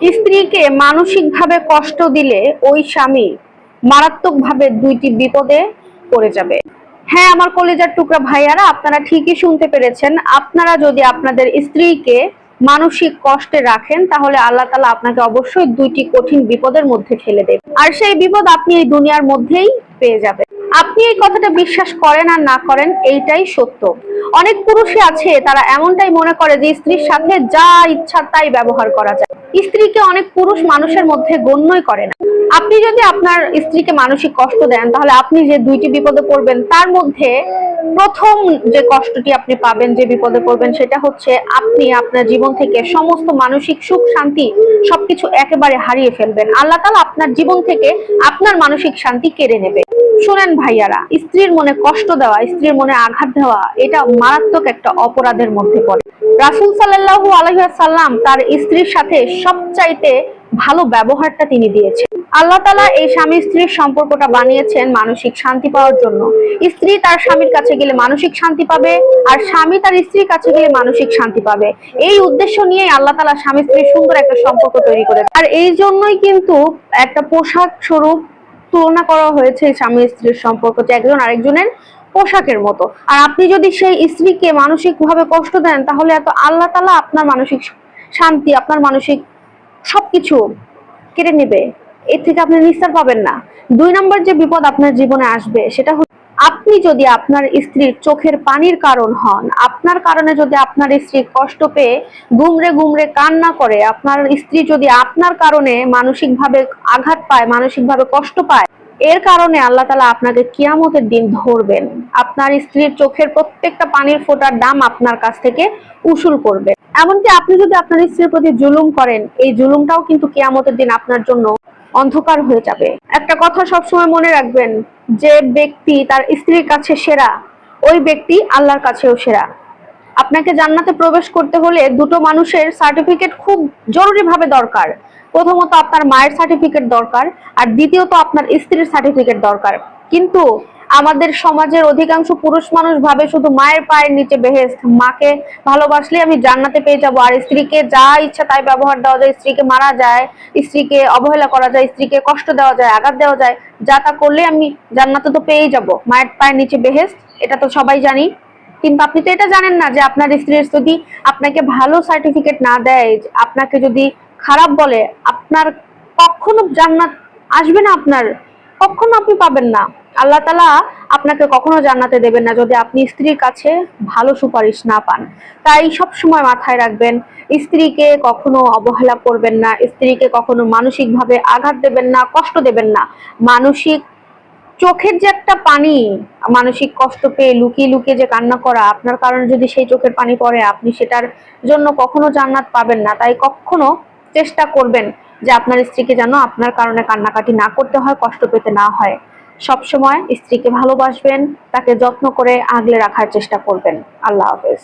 স্ত্রীকে মানসিকভাবে কষ্ট দিলে ওই স্বামী মারাত্মকভাবে দুইটি বিপদে পড়ে যাবে। হ্যাঁ আমার কলেজার টুকরা ভাইয়ারা, আপনারা ঠিকই শুনতে পেরেছেন। আপনারা যদি আপনাদের স্ত্রীকে মানসিক কষ্টে রাখেন, তাহলে আল্লাহ তালা আপনাকে অবশ্যই দুইটি কঠিন বিপদের মধ্যে ফেলে দেবে। আর সেই বিপদ আপনি এই দুনিয়ার মধ্যেই পেয়ে যাবেন। আপনি এই কথাটা বিশ্বাস করেন আর না করেন, এইটাই সত্য। অনেক পুরুষই আছে, তারা এমনটাই মনে করে যে স্ত্রীর সাথে যা ইচ্ছা তাই ব্যবহার করা যায়। স্ত্রীকে অনেক পুরুষ মানুষের মধ্যে গণ্যই করে না। আপনি যদি আপনার স্ত্রীকে মানসিক কষ্ট দেন, তাহলে আপনি যে দুইটি বিপদে পড়বেন, তার মধ্যে প্রথম যে কষ্টটি আপনি পাবেন, যে বিপদে পড়বেন, সেটা হচ্ছে আপনি আপনার জীবন থেকে সমস্ত মানসিক সুখ, শান্তি সবকিছু একেবারে হারিয়ে ফেলবেন। আল্লাহ তালা আপনার জীবন থেকে আপনার মানসিক শান্তি কেড়ে নেবে। শুনেন ভাইয়ারা, স্ত্রীর মনে কষ্ট দেওয়া, স্ত্রীর মনে আঘাত দেওয়া, এটা মারাত্মক একটা অপরাধের মধ্যে পড়ে। রাসুল সাল্লাহু আলহাম তার স্ত্রীর সাথে সবচাইতে ভালো ব্যবহারটা তিনি দিয়েছেন। আল্লাহ তালা এই স্বামী স্ত্রীর সম্পর্কটা বানিয়েছেন মানসিক শান্তি পাওয়ার জন্য। স্ত্রী তার স্বামীর কাছে গেলে মানসিক শান্তি পাবে আর স্বামী তার স্ত্রীর কাছে গেলে মানসিক শান্তি পাবে। এই উদ্দেশ্য নিয়ে আল্লাহ তালা স্বামী স্ত্রীর সুন্দর একটা সম্পর্ক তৈরি করেছে আর এই জন্যই কিন্তু একটা পোশাক স্বরূপ তুলনা করা হয়েছে স্বামী স্ত্রীর সম্পর্ক যে একজন আরেকজনের পোশাকের মতো। আর আপনি যদি সেই স্ত্রীকে মানসিক ভাবে কষ্ট দেন, তাহলে এত আল্লাহ তালা আপনার মানসিক শান্তি, আপনার মানসিক সবকিছু কেড়ে নেবে। এর থেকে আপনি নিস্তার পাবেন না। দুই নম্বর যে বিপদ আপনার জীবনে আসবে, সেটা আপনি যদি আপনার স্ত্রীর চোখের পানির কারণ হন, আপনার কারণে যদি আপনার স্ত্রী কষ্ট পেয়ে গুমরে গুমরে কান্না করে, আপনার স্ত্রী যদি আপনার কারণে মানসিকভাবে আঘাত পায়, মানসিকভাবে কষ্ট পায়, এর কারণে আল্লাহ তালা আপনাকে কিয়ামতের দিন ধরবেন। আপনার স্ত্রীর চোখের প্রত্যেকটা পানির ফোঁটার দাম আপনার কাছ থেকে উসুল করবে। এমনকি আপনি যদি আপনার স্ত্রীর প্রতি জুলুম করেন, এই জুলুমটাও কিন্তু কিয়ামতের দিন আপনার জন্য অন্ধকার হয়ে যাবে। একটা কথা সবসময় মনে রাখবেন, যে ব্যক্তি তার স্ত্রীর কাছে সেরা, ওই ব্যক্তি আল্লাহর কাছেও সেরা। আপনাকে জান্নাতে প্রবেশ করতে হলে দুটো মানুষের সার্টিফিকেট খুব জরুরিভাবে দরকার। প্রথমত আপনার মায়ের সার্টিফিকেট দরকার, আর দ্বিতীয়ত আপনার স্ত্রীর সার্টিফিকেট দরকার। কিন্তু আমাদের সমাজের অধিকাংশ পুরুষ মানুষ ভাবে শুধু মায়ের পায়ের নিচে বেহেস্ত। মাকে ভালোবাসলে আমি জান্নাতে পেয়ে যাব। আর স্ত্রীকে যা ইচ্ছা তাই ব্যবহার দেওয়া যায়। স্ত্রীকে মারা যায়, স্ত্রীকে অবহেলা করা যায়, স্ত্রীকে কষ্ট দেওয়া যায়, আঘাত দেওয়া যায়, যা তা করলে আমি জান্নাতে তো পেয়েই যাব। মায়ের পায়ের নিচে বেহেস্ত, এটা তো সবাই জানি। কিন্তু আপনি তো এটা জানেন না যে আপনার স্ত্রীর যদি আপনাকে ভালো সার্টিফিকেট না দেয়, আপনাকে যদি খারাপ বলে, আপনার কখনো জান্নাত আসবে না আপনার। কখনো আপনি পাবেন না। আল্লাহ তালা আপনাকে কখনো জান্নাতে দেবেন না যদি আপনি স্ত্রীর কাছে ভালো সুপারিশ না পান। তাই সব সময় মাথায় রাখবেন, স্ত্রীকে কখনো অবহেলা করবেন না, স্ত্রীকে কখনো মানসিকভাবে আঘাত দেবেন না, কষ্ট দেবেন না। মানসিক, চোখের যে একটা পানি, মানসিক কষ্ট পেয়ে লুকিয়ে লুকিয়ে যে কান্না করা, আপনার কারণে যদি সেই চোখের পানি পড়ে, আপনি সেটার জন্য কখনো জান্নাত পাবেন না। তাই কখনো চেষ্টা করবেন যে আপনার স্ত্রীকে যেন আপনার কারণে কান্নাকাটি না করতে হয়, কষ্ট পেতে না হয়। সব সময় স্ত্রীকে ভালোবাসবেন তাকে যত্ন করে আগলে রাখার চেষ্টা করবেন। আল্লাহ হাফেজ।